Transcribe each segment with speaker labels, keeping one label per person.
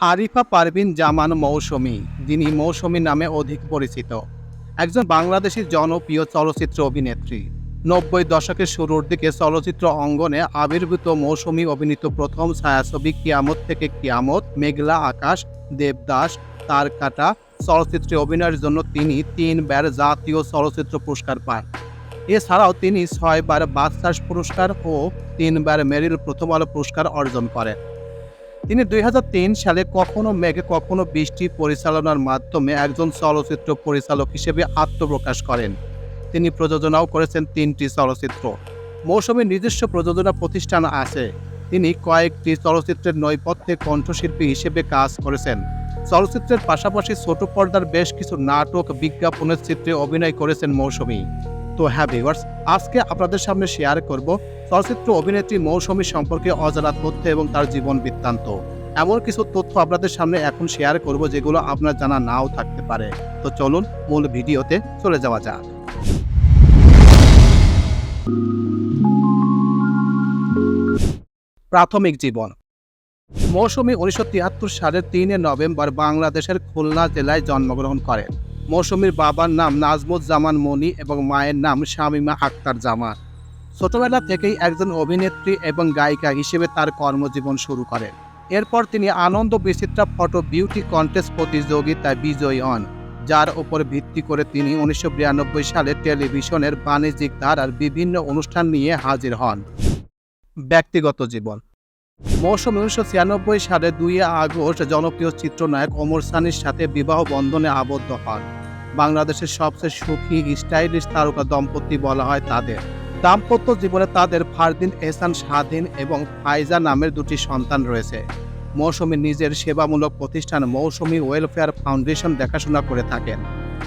Speaker 1: আরিফা পারভিন জামান মৌসুমী, যিনি মৌসুমী নামে অধিক পরিচিত। একজন বাংলাদেশি জনপ্রিয় চলচ্চিত্র অভিনেত্রী। নব্বই দশকের শুরুর দিকে চলচ্চিত্র অঙ্গনে আবির্ভূত মৌসুমী অভিনীত প্রথম ছায়াছবি কিয়ামত থেকে কিয়ামত, মেঘলা আকাশ, দেবদাস, তার কাটা চলচ্চিত্রে অভিনয়ের জন্য তিনি তিনবার জাতীয় চলচ্চিত্র পুরস্কার পান এছাড়াও তিনি ছয়বার বাদশাস পুরস্কার ও তিনবার মেরিল প্রথম আলো পুরস্কার অর্জন করেন। তিনি দুই হাজার তিন সালে কখনো মেঘে, কখনো বৃষ্টি পরিচালনার মাধ্যমে একজন চলচ্চিত্র পরিচালক হিসেবে আত্মপ্রকাশ করেন। তিনি প্রযোজনাও করেছেন তিনটি চলচ্চিত্র। মৌসুমীর নিজস্ব প্রযোজনা প্রতিষ্ঠান আছে। তিনি কয়েকটি চলচ্চিত্রের নৈপথ্যে কণ্ঠশিল্পী হিসেবে কাজ করেছেন। চলচ্চিত্রের পাশাপাশি ছোট পর্দার বেশ কিছু নাটক, বিজ্ঞাপনের চিত্রে অভিনয় করেছেন মৌসুমী। তো হ্যাঁ ভিউয়ার্স আজকে আপনাদের সামনে শেয়ার করব চলচ্চিত্র অভিনেত্রী মৌসুমী সম্পর্কে অজানা তথ্য এবং তার জীবন বৃত্তান্ত। এমন কিছু তথ্য আপনাদের সামনে এখন শেয়ার করব যেগুলো আপনার জানা নাও থাকতে পারে। তো চলুন মূল ভিডিওতে চলে যাওয়া যাক। প্রাথমিক জীবন। মৌসুমী উনিশশো তিয়াত্তর সালের তিনে নভেম্বর বাংলাদেশের খুলনা জেলায় জন্মগ্রহণ করেন। মৌসুমীর বাবার নাম নাজমুজ্জামান মনি এবং মায়ের নাম শামিমা আক্তার জামান ছোটবেলা থেকেই একজন অভিনেত্রী এবং গায়িকা হিসেবে তার কর্মজীবন শুরু করেন। এরপর তিনি Ananda Bichitra photo beauty contest প্রতিযোগিতায় বিজয়ী হন, যার উপর ভিত্তি করে তিনি উনিশশো বিরানব্বই সালে টেলিভিশনের বাণিজ্যিক ধারার বিভিন্ন অনুষ্ঠান নিয়ে হাজির হন। ব্যক্তিগত জীবন মৌসুম উনিশশো ছিয়ানব্বই সালে দুই আগস্ট জনপ্রিয় চিত্রনায়ক ওমর সানির সাথে বিবাহ বন্ধনে আবদ্ধ হন। বাংলাদেশের সবচেয়ে সুখী স্টাইলিশ তারকা দম্পতি বলা হয় তাদের। দাম্পত্য জীবনে তাদের ফারদিন, এহসান, স্বাধীন এবং ফাইজা নামের দুটি সন্তান রয়েছে। মৌসুমী নিজের সেবামূলক প্রতিষ্ঠান মৌসুমী ওয়েলফেয়ার ফাউন্ডেশন দেখাশোনা করে থাকেন।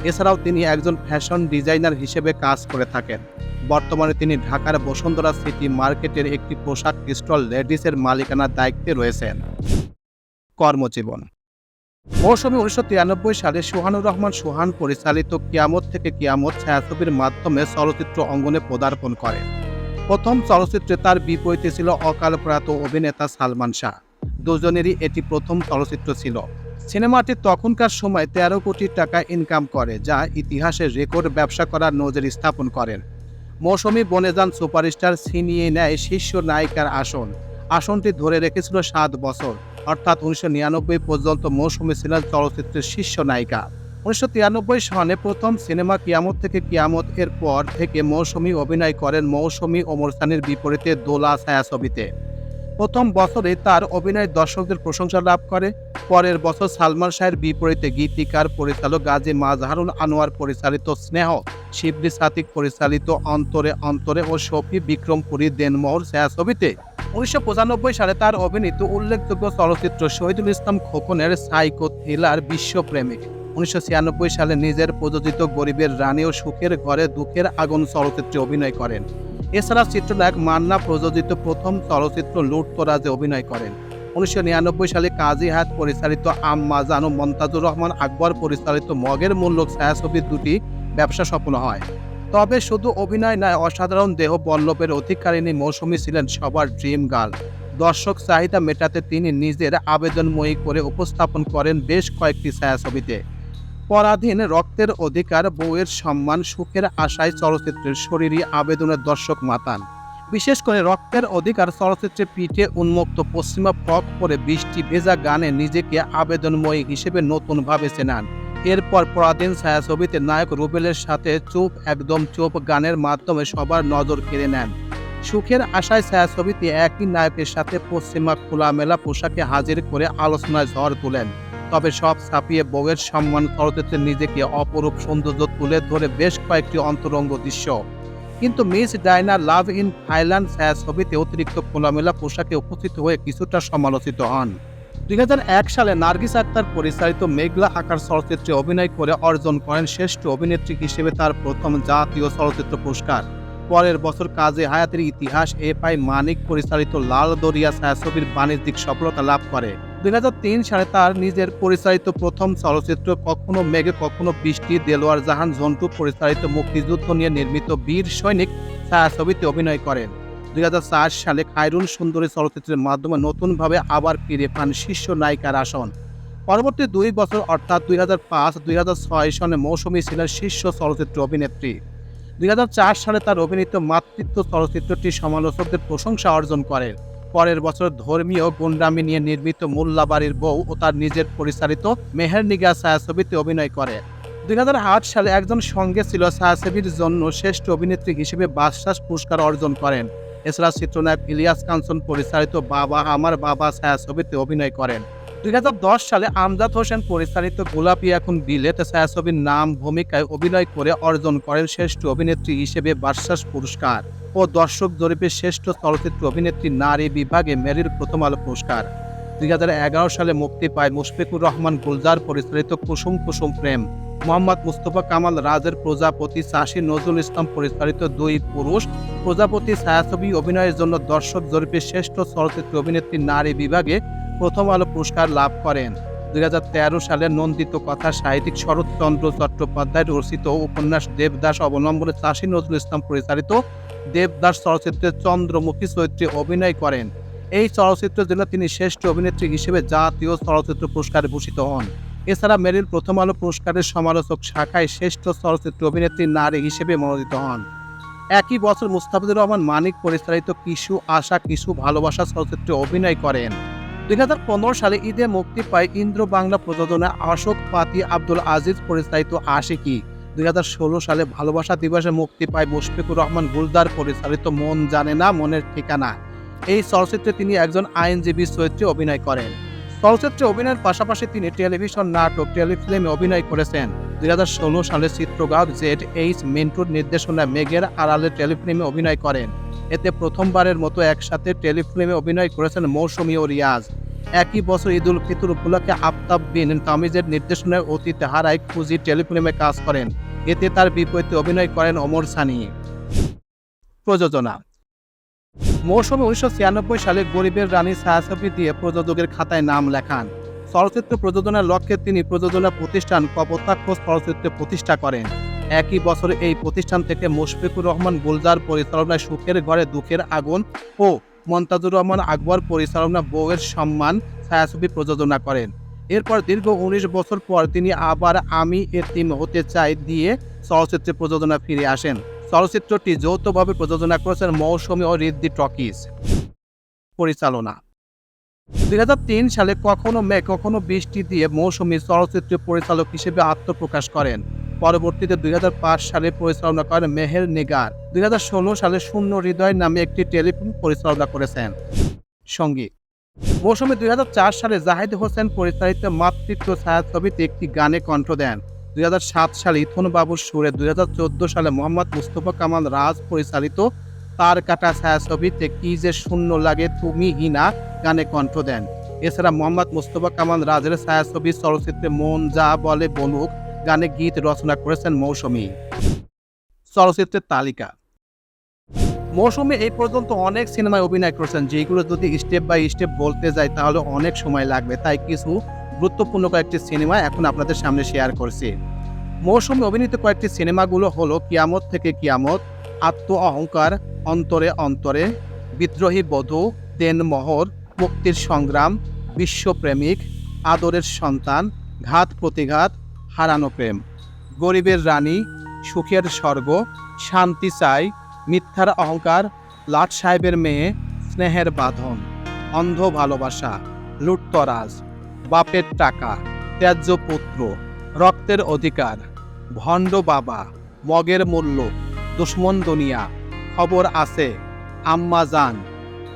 Speaker 1: এছাড়াও তিনি একজন ফ্যাশন ডিজাইনার হিসেবে কাজ করে থাকেন। বর্তমানে তিনি ঢাকার বসুন্ধরা সিটি মার্কেটের একটি পোশাক স্টল লেডিসের মালিকানার দায়িত্বে রয়েছেন। কর্মজীবন। মৌসুমী উনিশশো তিরানব্বই সালে সোহানুর রহমান সোহান পরিচালিত কিয়ামত থেকে কিয়ামত ছায়াছবির মাধ্যমে চলচ্চিত্র অঙ্গনে পদার্পণ করেন। প্রথম চলচ্চিত্রে তার বিপরীতে ছিল অকাল প্রয়াত অভিনেতা সালমান শাহ। দুজনেরই এটি প্রথম চলচ্চিত্র ছিল। সিনেমাটি তখনকার সময় তেরো কোটি টাকা ইনকাম করে, যা ইতিহাসের রেকর্ড ব্যবসা করার নজর স্থাপন করেন মৌসুমী বনেজান সুপারস্টার ছিনিয়ে নেয় শীর্ষ নায়িকার আসন। আসনটি ধরে রেখেছিল সাত বছর, অর্থাৎ উনিশশো নিরানব্বই পর্যন্ত মৌসুমী ছিলেন চলচ্চিত্রের শীর্ষ নায়িকা। উনিশশো তিরানব্বই সনে প্রথম সিনেমা কিয়ামত থেকে কিয়ামত এর পর থেকে মৌসুমী অভিনয় করেন মৌসুমী ওমর সানির বিপরীতে দোলা ছায়াছবিতে। প্রথম বছরে তার অভিনয় দর্শকদের প্রশংসা লাভ করে। পরের বছর সালমান শাহের বিপরীতে গীতিকার, পরিচালক গাজী মাজহারুল আনোয়ার, পরিচালিত স্নেহ, শিবলি সাতিক, পরিচালিত অন্তরে অন্তরে ও শফি বিক্রমপুরী দেনমোহর ছায়াছবিতে উনিশশো পঁচানব্বই সালে তার অভিনীত উল্লেখযোগ্য চলচ্চিত্র শহীদুল ইসলাম খোকনের সাইকো থ্রিলার বিশ্বপ্রেমিক। উনিশশো ছিয়ানব্বই সালে নিজের প্রযোজিত গরিবের রানী ও সুখের ঘরে দুঃখের আগুন চলচ্চিত্রে অভিনয় করেন। এছাড়া চিত্রনায়ক মান্না প্রযোজিত প্রথম চলচ্চিত্র লুটতরাজে অভিনয় করেন। উনিশশো নিরানব্বই সালে কাজী হায়াত পরিচালিত আম্মা জানো মন্তাজুর রহমান আকবর পরিচালিত মগের মূল্যক ছায়াছবির দুটি ব্যবসা সফল হয়। তবে শুধু অভিনয় নয়, অসাধারণ দেহ বল্লভের অধিকারিণী মৌসুমী ছিলেন সবার ড্রিম গার্ল। দর্শক চাহিদা মেটাতে তিনি নিজের আবেদনময়ী করে উপস্থাপন করেন বেশ কয়েকটি ছায়াছবিতে। পরাধীন রক্তের অধিকার, বউয়ের সম্মান, সুখের আশায় চলচ্চিত্রের শরীরী আবেদনের দর্শক মাতান। বিশেষ করে রক্তের অধিকার চলচ্চিত্রে পিঠে উন্মুক্ত পশ্চিমা ফ্রক পরে বৃষ্টি ভেজা গানে নিজেকে আবেদনময়ী হিসেবে নতুনভাবে চেনান। এরপর পরাধীন ছায়াছবিতে নায়ক রুবেলের সাথে চুপ, একদম চুপ গানের মাধ্যমে সবার নজর কেড়ে নেন। সুখের আশায় ছায়াছবিতে একই নায়কের সাথে পশ্চিমা খোলামেলা পোশাকে হাজির করে আলোচনায় ঝড় তোলেন। তবে সব ছাপিয়ে বউয়ের সম্মান চলচ্চিত্রে নিজেকে অপরূপ সৌন্দর্য তুলে ধরে বেশ কয়েকটি অন্তরঙ্গ দৃশ্য। কিন্তু Miss Diana love in Thailand ছায়াছবিতে অতিরিক্ত খোলামেলা পোশাকে উপস্থিত হয়ে কিছুটা সমালোচিত হন। দুই হাজার এক সালে নার্গিস আক্তার পরিচালিত মেঘলা আকার চলচ্চিত্রে অভিনয় করে অর্জন করেন শ্রেষ্ঠ অভিনেত্রী হিসেবে তার প্রথম জাতীয় চলচ্চিত্র পুরস্কার। পরের বছর কাজে হায়াতের ইতিহাস এ পাই মানিক পরিচালিত লাল দরিয়া ছায়াছবির বাণিজ্যিক সফলতা লাভ করে। দুই হাজার তিন সালে তার নিজের পরিচালিত প্রথম চলচ্চিত্র কখনো মেঘে, কখনো বৃষ্টি, দেলোয়ার জাহান, ঝন্টু পরিচালিত মুক্তিযুদ্ধ নিয়ে নির্মিত বীর সৈনিক ছায়াছবিতে অভিনয় করেন। দুই হাজার চার সালে খায়রুল সুন্দরী চলচ্চিত্রের মাধ্যমে নতুনভাবে আবার ফিরে পান শীর্ষ নায়িকার আসন। পরবর্তী দুই বছর, অর্থাৎ দুই হাজার পাঁচ, দুই হাজার ছয় সনে মৌসুমী ছিলেন শীর্ষ চলচ্চিত্র অভিনেত্রী। দুই হাজার চার সালে তার অভিনীত মাতৃত্ব চলচ্চিত্রটি সমালোচকদের প্রশংসা অর্জন করে। পরের বছর ধর্মীয় গুন্ডামি নিয়ে নির্মিত মোল্লা বাড়ির বউ ও তার নিজের পরিচালিত মেহের নিগা ছায়াছবিতে অভিনয় করে। দুই হাজার আট সালে একজন সঙ্গে ছিল ছায়াছবির জন্য শ্রেষ্ঠ অভিনেত্রী হিসেবে বাদশাস পুরস্কার অর্জন করেন। এছাড়া চিত্রনায়ক ইলিয়াস কাঞ্চন পরিচালিত বাবা আমার বাবা ছায়াছবিতে অভিনয় করেন। দুই হাজার দশ সালে আমজাদ হোসেন পরিচালিত গোলাপি এখন বিলেত ছায়াছবির নাম, ভূমিকায় অভিনয় করে অর্জন করেন শ্রেষ্ঠ অভিনেত্রী হিসেবে বাদশাস পুরস্কার ও দর্শক জরিপে শ্রেষ্ঠ চলচ্চিত্র অভিনেত্রী নারী বিভাগে মেরির প্রথম আলো পুরস্কার। দুই হাজার এগারো সালে মুক্তি পায় মুশফিকুর রহমান গুলজার পরিচালিত কুসুম কুসুম প্রেম। মোহাম্মদ মুস্তফা কামাল রাজের প্রজাপতি চাষি নজরুল ইসলাম পরিচালিত দুই পুরুষ প্রজাপতি ছায়াছবি অভিনয়ের জন্য দর্শক জরিপে শ্রেষ্ঠ চলচ্চিত্র অভিনেত্রী নারী বিভাগে প্রথম আলো পুরস্কার লাভ করেন। দুই হাজার তেরো সালে নন্দিত কথা সাহিত্যিক শরৎচন্দ্র চট্টোপাধ্যায় রচিত উপন্যাস দেবদাস অবলম্বনে চাষী নজরুল ইসলাম পরিচালিত দেবদাস চলচ্চিত্রে চন্দ্রমুখী চরিত্রে অভিনয় করেন। এই চলচ্চিত্রের জন্য তিনি শ্রেষ্ঠ অভিনেত্রী হিসেবে জাতীয় চলচ্চিত্র পুরস্কারে ভূষিত হন। এছাড়া মেরিল প্রথম আলো পুরস্কারের সমালোচক শাখায় শ্রেষ্ঠ চলচ্চিত্র অভিনেত্রী নারী হিসেবে মনোনীত হন। একই বছর মুস্তাফিজুর রহমান মানিক পরিচালিত কিছু আশা কিশু ভালোবাসা চলচ্চিত্রে অভিনয় করেন। দুই সালে ঈদে মুক্তি পায় ইন্দ্র বাংলা প্রযোজনা অশোক পাতি আব্দুল আজিজ, পরিচালিত আশিকি। দুই ষোলো সালে ভালোবাসা দিবসে মুক্তি পায় মুশফিকুর রহমান গুলদার, পরিচালিত মন জানে না, মনের ঠিকানা। এই চলচ্চিত্রে তিনি একজন আইনজীবী চরিত্রে অভিনয় করেন। চলচ্চিত্রে অভিনয়ের পাশাপাশি তিনি টেলিভিশন, নাটক, টেলিফিল্মে অভিনয় করেছেন। দুই হাজার ষোলো সালে চিত্রগ্রাহক জেড এইচ মিন্টুর নির্দেশনা মেঘের আড়ালে টেলিফিল্মে অভিনয় করেন। এতে প্রথমবারের মতো একসাথে টেলিফিল্মে অভিনয় করেছেন মৌসুমী ও রিয়াজ। একই বছর ঈদুল ফিতর উপলক্ষে আফতাব বিন তামিজের নির্দেশনায় অতি তেহারায় খুঁজি টেলিফিল্মে কাজ করেন। এতে তার বিপরীতে অভিনয় করেন অমর সানি। প্রযোজনা। মৌসুমে উনিশশো সালে গরিবের রানী ছায়াছবি দিয়ে প্রযোজকের খাতায় নাম লেখান। চলচ্চিত্র প্রযোজনার লক্ষ্যে তিনি প্রযোজনা প্রতিষ্ঠান কপোতাক্ষ চলচ্চিত্র প্রতিষ্ঠা করেন। একই বছরে এই প্রতিষ্ঠান থেকে মুশফিকুর রহমান গুলজার পরিচালনায় সুখের ঘরে দুঃখের আগুন ও মন্তাজুর রহমান আকবর পরিচালনা বউয়ের সম্মান, ছায়াছবি প্রযোজনা করেন। এরপর দীর্ঘ উনিশ বছর পর তিনি আবার আমি এতিম হতে চাই দিয়ে চলচ্চিত্রে প্রযোজনা ফিরে আসেন। চলচ্চিত্রটি যৌথভাবে প্রযোজনা করেছেন মৌসুমী ও রিদ্দি টকিজ পরিচালনা। দুই হাজার তিন সালে কখনো মেঘ, কখনো বৃষ্টি দিয়ে মৌসুমী চলচ্চিত্র পরিচালক হিসেবে আত্মপ্রকাশ করেন। পরবর্তীতে দুই হাজার পাঁচ সালে পরিচালনা করেন মেহের নিগার। দুই সালে শূন্য হৃদয় নামে একটি টেলিফিল্ম পরিচালনা করেছেন। সংগীত মৌসুমী দুই সালে জাহিদ হোসেন পরিচালিত মাতৃত্ব ছায়াছবিতে একটি গানে কণ্ঠ দেন। দুই হাজার সাত সালে ইথন বাবুর সুরে দুই হাজার চোদ্দ সালে মোহাম্মদ মুস্তফা কামাল রাজ পরিচালিত তার কাটা ছায়াছবিতে কি যে শূন্য লাগে তুমি হিনা গানে কণ্ঠ দেন। এছাড়া মোহাম্মদ মুস্তফা কামাল রাজের ছায়াছবি চলচ্চিত্রে মন যা বলে বলুক গানে গীত রচনা করেছেন মৌসুমী। চলচ্চিত্রের তালিকা। মৌসুমী এই পর্যন্ত অনেক সিনেমায় অভিনয় করেছেন, যেগুলো যদি স্টেপ বাই স্টেপ বলতে যাই তাহলে অনেক সময় লাগবে। তাই কিছু গুরুত্বপূর্ণ কয়েকটি সিনেমা এখন আপনাদের সামনে শেয়ার করছি। মৌসুমী অভিনীত কয়েকটি সিনেমাগুলো হলো কিয়ামত থেকে কিয়ামত, আত্ম অহংকার, অন্তরে অন্তরে, বিদ্রোহী বধূ দেনমোহর মুক্তির সংগ্রাম, বিশ্বপ্রেমিক, আদরের সন্তান, ঘাত প্রতিঘাত হারানো প্রেম। গরিবের রানী, সুখের স্বর্গ, শান্তি চাই, মিথ্যার অহংকার, লাট সাহেবের মেয়ে, স্নেহের বাঁধন, অন্ধ ভালোবাসা, লুটতরাজ, বাপের টাকা, ত্যায্য পুত্র, রক্তের অধিকার, ভণ্ড বাবা, মগের মূল্য, দুশ্মন দুনিয়া, খবর আছে, আম্মা জান,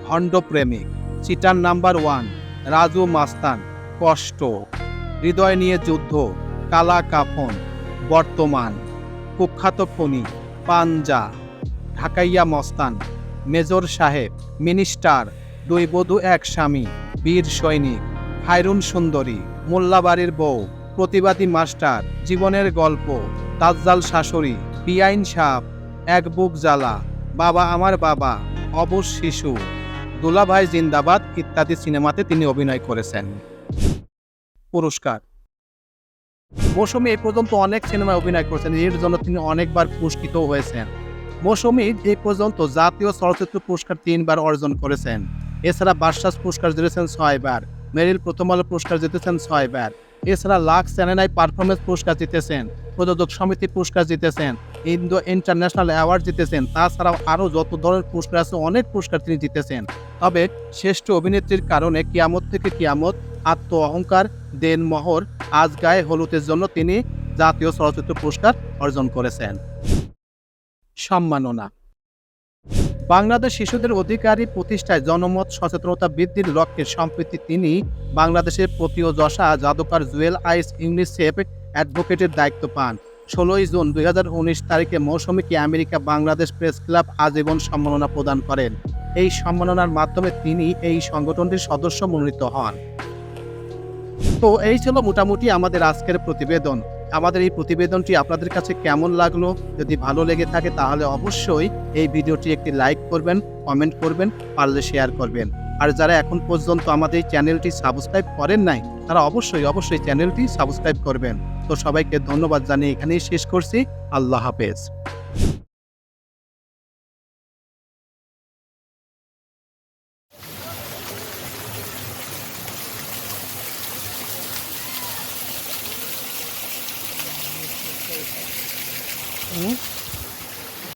Speaker 1: ভণ্ড প্রেমিক, চিটার নাম্বার ওয়ান, রাজু মাস্তান, কষ্ট, হৃদয় নিয়ে যুদ্ধ কালা কাফন, বর্তমান, কুখ্যাত খনি পাঞ্জা, ঢাকাইয়া মস্তান, মেজর সাহেব, মিনিস্টার দুই বধূ এক স্বামী, বীর সৈনিক, হাইরুন সুন্দরী, মোল্লাবাড়ির বউ, প্রতিবাদী মাস্টার, জীবনের গল্প তাজ্জাল শাশুড়ি, বিআইন সাপ, এক বুক জ্বালা, বাবা আমার বাবা অবশ শিশু, দুলাভাই জিন্দাবাদ ইত্যাদি সিনেমাতে তিনি অভিনয় করেছেন। পুরস্কার। মৌসুমী এই পর্যন্ত অনেক সিনেমায় অভিনয় করেছেন। এর জন্য তিনি অনেকবার পুরস্কৃত হয়েছেন। মৌসুমী এই পর্যন্ত জাতীয় চলচ্চিত্র পুরস্কার তিনবার অর্জন করেছেন, এছাড়া বার্সাস পুরস্কার জিতেছেন ছয়বার, মেরিল প্রথম আলো পুরস্কার জিতেছেন ছয়বার, এছাড়া লাখ চ্যানেনাই পারফরমেন্স পুরস্কার জিতেছেন, প্রযোজক সমিতি পুরস্কার জিতেছেন, ইন্দো ইন্টারন্যাশনাল অ্যাওয়ার্ড জিতেছেন, তাছাড়াও আরও যত ধরনের পুরস্কার আছে, অনেক পুরস্কার তিনি জিতেছেন। তবে শ্রেষ্ঠ অভিনেত্রীর কারণে কিয়ামত থেকে কিয়ামত আত্ম অহংকার দেনমোহর আজ গায়ে হলুদের জন্য তিনি জাতীয় চলচ্চিত্র পুরস্কার অর্জন করেছেন। সম্মাননা। বাংলাদেশ শিশুদের অধিকারী প্রতিষ্ঠায় জনমত, সচেতনতা বৃদ্ধির লক্ষ্যে সম্প্রতি তিনি বাংলাদেশের প্রতীয় যশা জাদুকর জুয়েল আইস ইংলিশ সেফ অ্যাডভোকেটের দায়িত্ব পান। ষোলোই জুন দুই হাজার উনিশ তারিখে মৌসুমীকে আমেরিকা বাংলাদেশ প্রেস ক্লাব আজীবন সম্মাননা প্রদান করেন। এই সম্মাননার মাধ্যমে তিনি এই সংগঠনটির সদস্য মনোনীত হন। তো এই ছিল মোটামুটি আমাদের আজকের প্রতিবেদন। আমাদের এই প্রতিবেদনটি আপনাদের কাছে কেমন লাগল? যদি ভালো লেগে থাকে তাহলে অবশ্যই এই ভিডিওটি একটি লাইক করবেন, কমেন্ট করবেন, পারলে শেয়ার করবেন। আর যারা এখন পর্যন্ত আমাদের এই চ্যানেলটি সাবস্ক্রাইব করেন নাই, তারা অবশ্যই অবশ্যই চ্যানেলটি সাবস্ক্রাইব করবেন। তো সবাইকে ধন্যবাদ জানিয়ে এখানেই শেষ করছি। আল্লাহ হাফেজ।